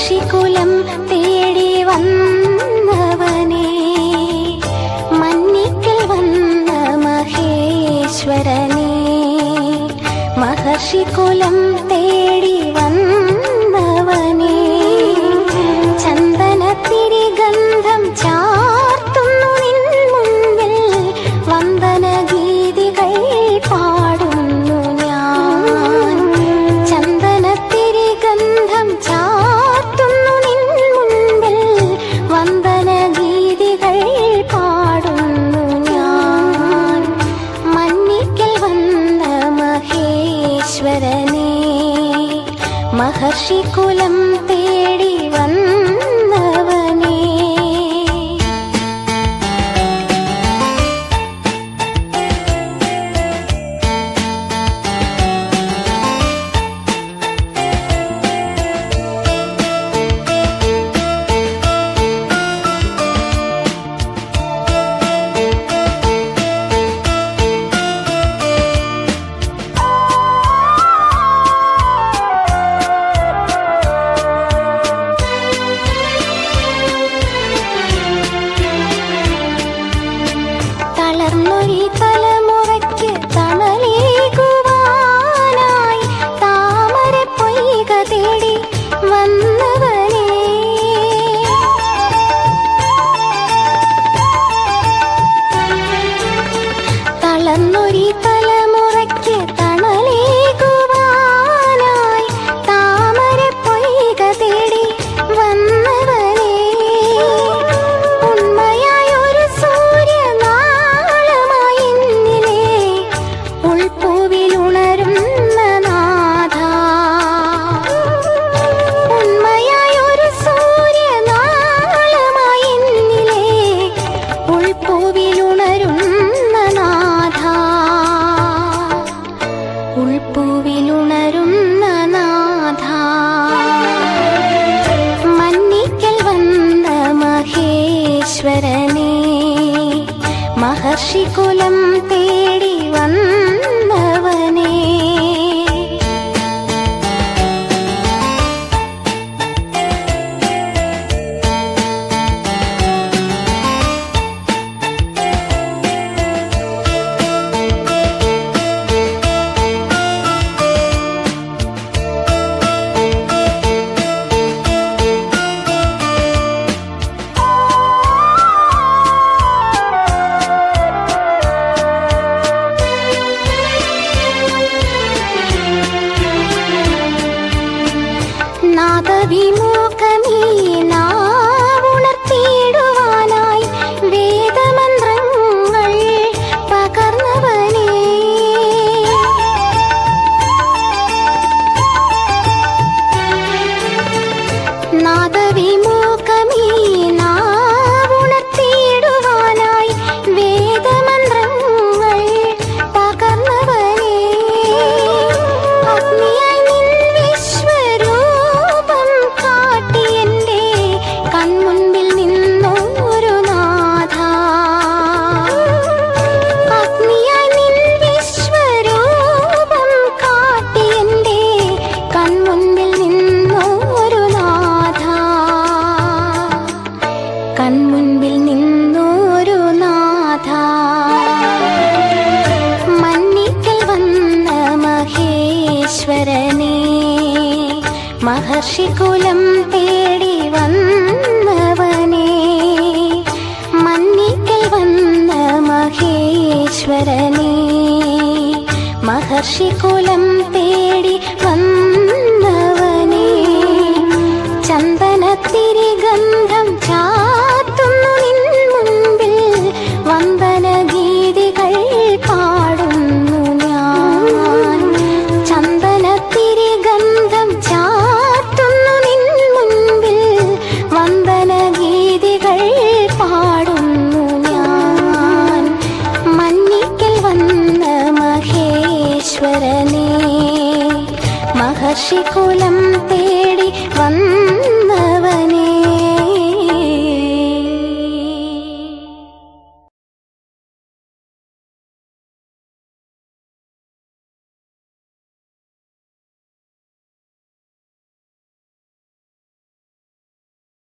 ഋഷികുലം തേടി വന്നവനെ മന്നിക്കൽ വന്ന മഹേശ്വരനെ മഹർഷികുലം തേടി വന്ന महर्षिकुलं तेडि favorita. മഹർഷികുലം തേടി വന്ന. മഹർഷികുലം തേടി വന്നവനെ മന്നിക്കൽ വന്ന മഹേശ്വരനെ മഹർഷികുലം തേടി വന്ന മഹർഷികുലം തേടി വന്ന